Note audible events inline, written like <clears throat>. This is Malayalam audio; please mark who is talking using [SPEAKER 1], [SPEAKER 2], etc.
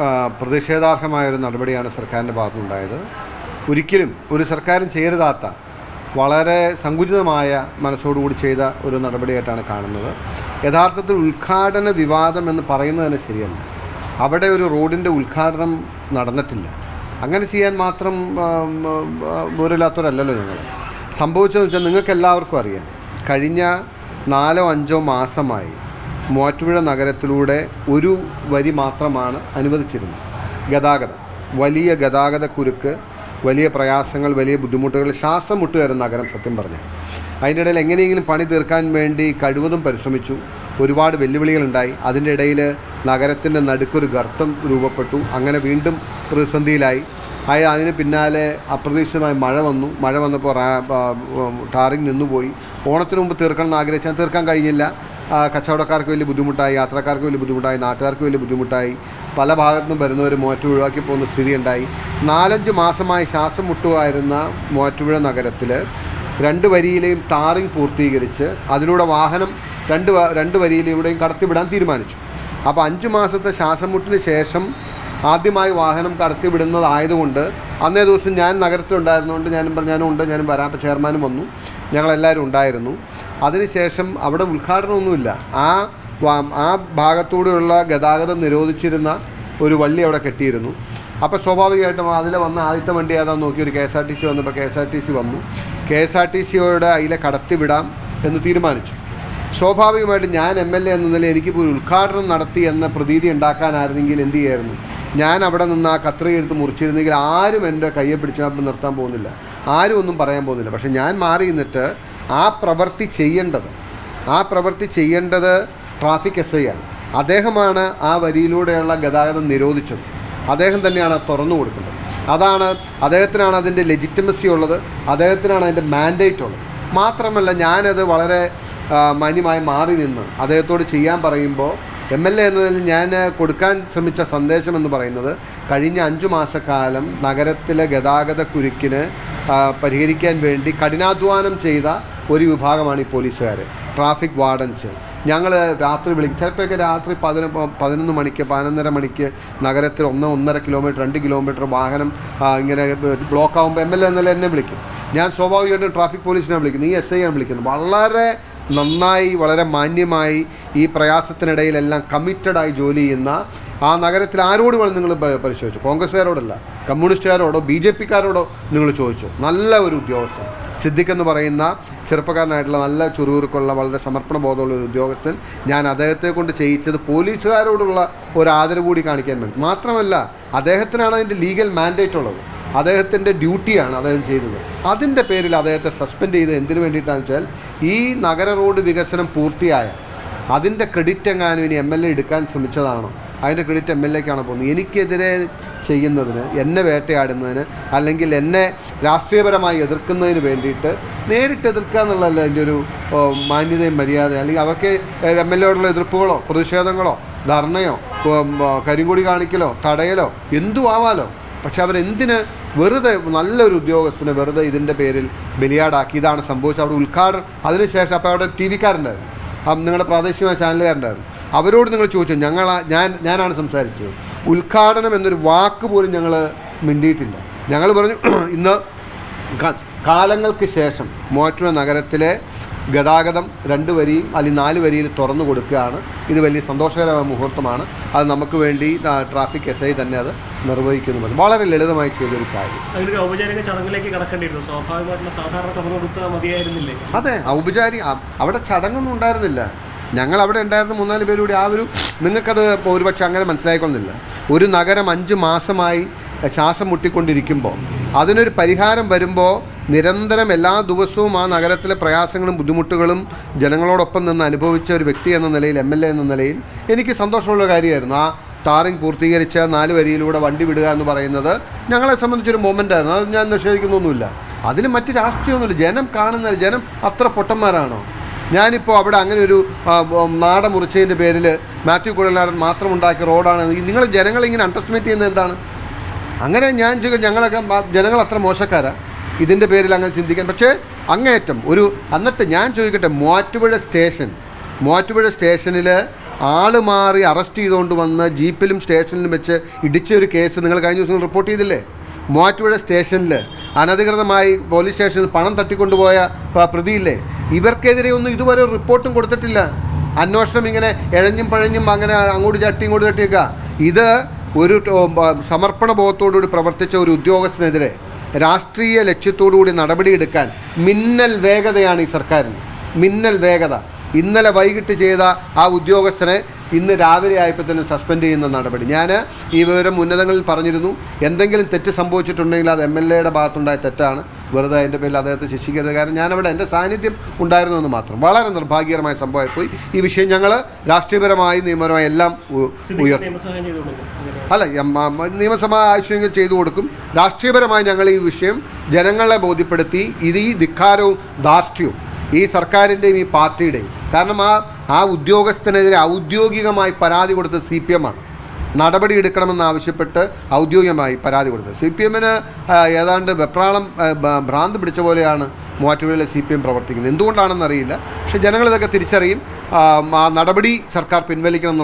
[SPEAKER 1] ആ, പ്രതിഷേധാർഹമായ ഒരു നടപടിയാണ് സർക്കാരിന്റെ ഭാഗത്തുനിന്നുണ്ടായത്. ഒരിക്കലും ഒരു സർക്കാരും ചെയ്യരുതാത്ത വളരെ സങ്കുചിതമായ മനസ്സോടുകൂടി ചെയ്ത ഒരു നടപടിയായിട്ടാണ് കാണുന്നത്. യഥാർത്ഥത്തിൽ ഉദ്ഘാടന വിവാദം എന്ന് പറയുന്നത് തന്നെ ശരിയല്ല. അവിടെ ഒരു റോഡിന്റെ ഉദ്ഘാടനം നടന്നിട്ടില്ല. അങ്ങനെ ചെയ്യാൻ മാത്രം ദൂരമില്ലാത്തവരല്ലല്ലോ ഞങ്ങൾ. സംഭവിച്ചതെന്ന് വെച്ചാൽ നിങ്ങൾക്ക് എല്ലാവർക്കും അറിയാം. കഴിഞ്ഞ നാലോ അഞ്ചോ മാസമായി മൂവാറ്റുപുഴ നഗരത്തിലൂടെ ഒരു വരി മാത്രമാണ് അനുവദിച്ചിരുന്നത്. ഗതാഗതം. വലിയ ഗതാഗത കുരുക്ക് വലിയ പ്രയാസങ്ങൾ വലിയ ബുദ്ധിമുട്ടുകൾ ശ്വാസം മുട്ടുകയറുന്ന നഗരം സത്യം പറഞ്ഞാൽ. അതിന്റെ ഇടയിൽ എങ്ങനെയെങ്കിലും പണി തീർക്കാൻ വേണ്ടി കഴിവതും പരിശ്രമിച്ചു. ഒരുപാട് വെല്ലുവിളികളുണ്ടായി. അതിന്റെ ഇടയിൽ നഗരത്തിന്റെ നടുക്കൊരു ഗർത്തം രൂപപ്പെട്ടു. അങ്ങനെ വീണ്ടും പ്രതിസന്ധിയിലായി. ആയ അതിന് പിന്നാലെ അപ്രതീക്ഷിതമായി മഴ വന്നു. മഴ വന്നപ്പോൾ ടാറിങ് നിന്നുപോയി. ഓണത്തിന് മുമ്പ് തീർക്കണം എന്ന് ആഗ്രഹിച്ചാൽ തീർക്കാൻ കഴിഞ്ഞില്ല. കച്ചവടക്കാർക്ക് വലിയ ബുദ്ധിമുട്ടായി യാത്രക്കാർക്ക് വലിയ ബുദ്ധിമുട്ടായി നാട്ടുകാർക്ക് വലിയ ബുദ്ധിമുട്ടായി. പല ഭാഗത്തു നിന്നും വരുന്നവർ മൂവാറ്റുപുഴ ഒഴിവാക്കി പോകുന്ന സ്ഥിതി ഉണ്ടായി നാലഞ്ച് മാസമായി ശ്വാസം മുട്ടുമായിരുന്ന മൂവാറ്റുപുഴ നഗരത്തിൽ രണ്ട് വരിയിലെയും ടാറിംഗ് പൂർത്തീകരിച്ച് അതിലൂടെ വാഹനം രണ്ട് രണ്ട് വരിയിലൂടെയും കടത്തിവിടാൻ തീരുമാനിച്ചു. അപ്പോൾ അഞ്ച് മാസത്തെ ശ്വാസം മുട്ടിന് ശേഷം ആദ്യമായി വാഹനം കടത്തിവിടുന്നതായതുകൊണ്ട് അന്നേ ദിവസം ഞാൻ നഗരത്തിലുണ്ടായിരുന്നുകൊണ്ട് ഞാനും പറഞ്ഞു ഞാനും ഉണ്ട് ഞാനും വരാം. അപ്പോൾ ചെയർമാനും വന്നു. ഞങ്ങളെല്ലാവരും ഉണ്ടായിരുന്നു. അതിനുശേഷം അവിടെ ഉദ്ഘാടനമൊന്നുമില്ല. ആ ആ ഭാഗത്തൂടെയുള്ള ഗതാഗതം നിരോധിച്ചിരുന്ന ഒരു വള്ളി അവിടെ കെട്ടിയിരുന്നു. അപ്പോൾ സ്വാഭാവികമായിട്ടും അതിൽ വന്ന ആദ്യത്തെ വണ്ടി ഏതാണെന്ന് നോക്കി ഒരു K S R T C വന്നപ്പോൾ K S R T C വന്നു. കെ എസ് ആർ ടി സിയോടെ അതിലെ കടത്തിവിടാം എന്ന് തീരുമാനിച്ചു. സ്വാഭാവികമായിട്ടും ഞാൻ എം എൽ എ എന്ന നിലയിൽ എനിക്കിപ്പോൾ ഒരു ഉദ്ഘാടനം നടത്തി എന്ന പ്രതീതി ഉണ്ടാക്കാനായിരുന്നെങ്കിൽ എന്ത് ചെയ്യായിരുന്നു? ഞാൻ അവിടെ നിന്ന് ആ കത്രി എടുത്ത് മുറിച്ചിരുന്നെങ്കിൽ ആരും എന്റെ കയ്യെ പിടിച്ചാൽ നിർത്താൻ പോകുന്നില്ല. ആരും ഒന്നും പറയാൻ പോകുന്നില്ല. പക്ഷേ ഞാൻ മാറി നിന്നിട്ട് ആ പ്രവൃത്തി ചെയ്യേണ്ടത്. ആ പ്രവൃത്തി ചെയ്യേണ്ടത് ട്രാഫിക് എസ് ഐ ആണ്. അദ്ദേഹമാണ് ആ വരിയിലൂടെയുള്ള ഗതാഗതം നിരോധിച്ചത്. അദ്ദേഹം തന്നെയാണ് തുറന്നു കൊടുക്കുന്നത്. അതാണ് അദ്ദേഹത്തിനാണ് അതിന്റെ ലെജിറ്റിമസി ഉള്ളത്. അദ്ദേഹത്തിനാണ് അതിന്റെ മാൻഡേറ്റ് ഉള്ളത്. മാത്രമല്ല ഞാനത് വളരെ മാന്യമായി മാറി നിന്ന് അദ്ദേഹത്തോട് ചെയ്യാൻ പറയുമ്പോൾ എം എൽ എ എന്നതിൽ ഞാൻ കൊടുക്കാൻ ശ്രമിച്ച സന്ദേശം എന്ന് പറയുന്നത് കഴിഞ്ഞ അഞ്ചു മാസക്കാലം നഗരത്തിലെ ഗതാഗത കുരുക്കിന് പരിഹരിക്കാൻ വേണ്ടി കഠിനാധ്വാനം ചെയ്ത ഒരു വിഭാഗമാണ് ഈ പോലീസുകാർ. Traffic wardens. ഞങ്ങൾ രാത്രി വിളിക്കും. ചിലപ്പോഴൊക്കെ രാത്രി പതിന പതിനൊന്ന് മണിക്ക് പതിനൊന്നര മണിക്ക് നഗരത്തിൽ ഒന്ന് ഒന്നര കിലോമീറ്റർ രണ്ട് കിലോമീറ്റർ വാഹനം ഇങ്ങനെ ബ്ലോക്ക് ആകുമ്പോൾ എം എൽ എ എന്നാലും എന്നെ വിളിക്കും. ഞാൻ സ്വാഭാവികമായിട്ടും ട്രാഫിക് പോലീസിനെ വിളിക്കുന്നത് ഈ എസ് ഐ ആണ് വിളിക്കുന്നത് വളരെ നന്നായി വളരെ മാന്യമായി ഈ പ്രയാസത്തിനിടയിലെല്ലാം കമ്മിറ്റഡായി ജോലി ചെയ്യുന്ന ആ നഗരത്തിൽ ആരോട് വേണം നിങ്ങൾ പരിശോധിച്ചു? കോൺഗ്രസ്സുകാരോടല്ല കമ്മ്യൂണിസ്റ്റുകാരോടോ ബി ജെ പിക്കാരോടോ നിങ്ങൾ ചോദിച്ചു. നല്ല ഒരു ഉദ്യോഗസ്ഥൻ. സിദ്ദിഖ് എന്ന് പറയുന്ന ചെറുപ്പക്കാരനായിട്ടുള്ള നല്ല ചുറുചുറുക്കുള്ള വളരെ സമർപ്പണ ബോധമുള്ള ഒരു ഉദ്യോഗസ്ഥൻ. ഞാൻ അദ്ദേഹത്തെ കൊണ്ട് ചെയ്യിച്ചത് പോലീസുകാരോടുള്ള ഒരു ആദരവ് കൂടി കാണിക്കാൻ വേണ്ടി. മാത്രമല്ല അദ്ദേഹത്തിനാണ് അതിന്റെ ലീഗൽ മാൻഡേറ്റ് ഉള്ളത് അദ്ദേഹത്തിന്റെ ഡ്യൂട്ടിയാണ് അദ്ദേഹം ചെയ്തത്. അതിന്റെ പേരിൽ അദ്ദേഹത്തെ സസ്പെൻഡ് ചെയ്ത് എന്തിനു വേണ്ടിയിട്ടാണെന്ന് വെച്ചാൽ ഈ നഗര റോഡ് വികസനം പൂർത്തിയായ അതിന്റെ ക്രെഡിറ്റ് എങ്ങാനും ഇനി എം എൽ എ എടുക്കാൻ ശ്രമിച്ചതാണോ? അതിന്റെ ക്രെഡിറ്റ് എം എൽ എക്കാണ് പോകുന്നത്? എനിക്കെതിരെ ചെയ്യുന്നതിന് എന്നെ വേട്ടയാടുന്നതിന് അല്ലെങ്കിൽ എന്നെ രാഷ്ട്രീയപരമായി എതിർക്കുന്നതിന് വേണ്ടിയിട്ട് നേരിട്ട് എതിർക്കുക എന്നുള്ളതല്ല അതിന്റെ ഒരു മാന്യതയും മര്യാദയും. അല്ലെങ്കിൽ അവർക്ക് എം എൽ എയോടുള്ള എതിർപ്പുകളോ പ്രതിഷേധങ്ങളോ ധർണയോ കരിങ്കൊടി കാണിക്കലോ തടയലോ എന്തും ആവാലോ പക്ഷെ അവരെന്തിന് വെറുതെ നല്ലൊരു ഉദ്യോഗസ്ഥനെ വെറുതെ ഇതിന്റെ പേരിൽ ബലിയാടാക്കി? ഇതാണ് സംഭവിച്ചത്. അവിടെ ഉദ്ഘാടനം അതിനുശേഷം അപ്പോൾ അവിടെ ടി വിക്കാരുണ്ടായിരുന്നു. നിങ്ങളുടെ പ്രാദേശികമായ ചാനലുകാരുണ്ടായിരുന്നു. അവരോട് നിങ്ങൾ ചോദിച്ചു ഞങ്ങൾ ഞാൻ ഞാനാണ് സംസാരിച്ചത്. ഉദ്ഘാടനം എന്നൊരു വാക്ക് പോലും ഞങ്ങൾ മിണ്ടിയിട്ടില്ല. ഞങ്ങൾ പറഞ്ഞു <clears throat> ഇന്ന് കാലങ്ങൾക്ക് ശേഷം മൂവാറ്റുപുഴ നഗരത്തിലെ ഗതാഗതം രണ്ട് വരിയും അല്ലെങ്കിൽ നാല് വരിയിൽ തുറന്നു കൊടുക്കുകയാണ്. ഇത് വലിയ സന്തോഷകരമായ മുഹൂർത്തമാണ്. അത് നമുക്ക് വേണ്ടി ട്രാഫിക് എസ് ഐ തന്നെ അത് നിർവഹിക്കുന്നുണ്ട് വളരെ ലളിതമായി ചെയ്തൊരു കാര്യം.
[SPEAKER 2] അതിനൊരു ഔപചാരിക ചടങ്ങിലേക്ക് കടക്കേണ്ടിയിരുന്നു. സ്വാഭാവികമായിട്ടുള്ള സാധാരണ തുറന്നു കൊടുത്താൽ മതിയായിരുന്നില്ലേ?
[SPEAKER 1] അതെ ഔപചാരിക അവിടെ ചടങ്ങൊന്നും ഉണ്ടായിരുന്നില്ല. ഞങ്ങൾ അവിടെ ഉണ്ടായിരുന്ന മൂന്നാൽ പേരൂടെ ആ ഒരു നിങ്ങൾക്കത് ഒരുപക്ഷെ അങ്ങനെ മനസ്സിലായിക്കൊന്നില്ല ഒരു നഗരം അഞ്ച് മാസമായി ശ്വാസം മുട്ടിക്കൊണ്ടിരിക്കുമ്പോൾ അതിനൊരു പരിഹാരം വരുമ്പോൾ നിരന്തരം എല്ലാ ദിവസവും ആ നഗരത്തിലെ പ്രയാസങ്ങളും ബുദ്ധിമുട്ടുകളും ജനങ്ങളോടൊപ്പം നിന്ന് അനുഭവിച്ച ഒരു വ്യക്തി എന്ന നിലയിൽ എം എൽ എ എന്ന നിലയിൽ എനിക്ക് സന്തോഷമുള്ള കാര്യമായിരുന്നു. ആ ടാറിങ് പൂർത്തീകരിച്ച നാല് വരിയിലൂടെ വണ്ടി വിടുക എന്ന് പറയുന്നത് ഞങ്ങളെ സംബന്ധിച്ചൊരു മൊമെന്റ് ആയിരുന്നു. അത് ഞാൻ നിഷേധിക്കുന്നൊന്നുമില്ല. അതിന് മറ്റ് രാഷ്ട്രീയമൊന്നുമില്ല. ജനം കാണുന്ന ജനം അത്ര പൊട്ടന്മാരാണോ? ഞാനിപ്പോൾ അവിടെ അങ്ങനെ ഒരു നാട മുറിച്ചതിന്റെ പേരിൽ മാത്യു കുഴലാടൻ മാത്രം ഉണ്ടാക്കിയ റോഡാണ് നിങ്ങൾ ജനങ്ങളെ ഇങ്ങനെ അണ്ടർസ്റ്റിമേറ്റ് ചെയ്യുന്നത് എന്താണ്? അങ്ങനെ ഞാൻ ഞങ്ങളൊക്കെ ജനങ്ങൾ അത്ര മോശക്കാരാണ് ഇതിന്റെ പേരിൽ അങ്ങനെ ചിന്തിക്കാൻ. പക്ഷേ അങ്ങേയറ്റം ഒരു എന്നിട്ട് ഞാൻ ചോദിക്കട്ടെ മൂവാറ്റുപുഴ സ്റ്റേഷൻ മൂവാറ്റുപുഴ സ്റ്റേഷനിൽ ആൾ മാറി അറസ്റ്റ് ചെയ്തുകൊണ്ട് വന്ന് ജീപ്പിലും സ്റ്റേഷനിലും വെച്ച് ഇടിച്ച ഒരു കേസ് നിങ്ങൾ കഴിഞ്ഞ ദിവസം റിപ്പോർട്ട് ചെയ്തില്ലേ? മൂവാറ്റുപുഴ സ്റ്റേഷനിൽ അനധികൃതമായി പോലീസ് സ്റ്റേഷനിൽ പണം തട്ടിക്കൊണ്ടുപോയ പ്രതിയില്ലേ? ഇവർക്കെതിരെ ഒന്നും ഇതുവരെ റിപ്പോർട്ടും കൊടുത്തിട്ടില്ല. അന്വേഷണം ഇങ്ങനെ എഴഞ്ഞും പഴഞ്ഞും അങ്ങനെ അങ്ങോട്ട് ചട്ടി ഇങ്ങോട്ട് ചട്ടിയൊക്കെ. ഇത് ഒരു സമർപ്പണ ബോധത്തോടുകൂടി പ്രവർത്തിച്ച ഒരു ഉദ്യോഗസ്ഥനെതിരെ രാഷ്ട്രീയ ലക്ഷ്യത്തോടുകൂടി നടപടിയെടുക്കാൻ മിന്നൽ വേഗതയാണ് ഈ സർക്കാരിന്. മിന്നൽ വേഗത. ഇന്നലെ വൈകിട്ട് ചെയ്ത ആ ഉദ്യോഗസ്ഥനെ ഇന്ന് രാവിലെ ആയപ്പോൾ തന്നെ സസ്പെൻഡ് ചെയ്യുന്ന നടപടി. ഞാൻ ഈ വിവരം ഉന്നതങ്ങളിൽ പറഞ്ഞിരുന്നു. എന്തെങ്കിലും തെറ്റ് സംഭവിച്ചിട്ടുണ്ടെങ്കിൽ അത് എം എൽ എയുടെ ഭാഗത്തുണ്ടായ തെറ്റാണ്. വെറുതെ അതിന്റെ പേരിൽ അദ്ദേഹത്തെ ശിക്ഷിക്കരുത്. കാരണം ഞാനവിടെ എന്റെ സാന്നിധ്യം ഉണ്ടായിരുന്നു എന്ന് മാത്രം. വളരെ നിർഭാഗ്യകരമായ സംഭവമായിപ്പോയി. ഈ വിഷയം ഞങ്ങൾ രാഷ്ട്രീയപരമായി നിയമപരമായി എല്ലാം ഉയർത്തും അല്ല നിയമസഭ ആവശ്യമെങ്കിൽ ചെയ്തു കൊടുക്കും. രാഷ്ട്രീയപരമായി ഞങ്ങൾ ഈ വിഷയം ജനങ്ങളെ ബോധ്യപ്പെടുത്തി. ഇത് ഈ ധിക്കാരവും ധാർഷ്ട്യവും ഈ സർക്കാരിന്റെയും ഈ പാർട്ടിയുടെയും കാരണം ആ ആ ഉദ്യോഗസ്ഥനെതിരെ ഔദ്യോഗികമായി പരാതി കൊടുത്ത സി പി എം ആണ്. നടപടി എടുക്കണമെന്ന് ആവശ്യപ്പെട്ട് ഔദ്യോഗികമായി പരാതി കൊടുത്തത്. സി പി എമ്മിന് ഏതാണ്ട് വെപ്രാളം ഭ്രാന്ത് പിടിച്ച പോലെയാണ് മൂവാറ്റുപുഴയിലെ സി പി എം പ്രവർത്തിക്കുന്നത്. എന്തുകൊണ്ടാണെന്നറിയില്ല. പക്ഷേ ജനങ്ങൾ ഇതൊക്കെ തിരിച്ചറിയും. ആ, നടപടി സർക്കാർ പിൻവലിക്കണം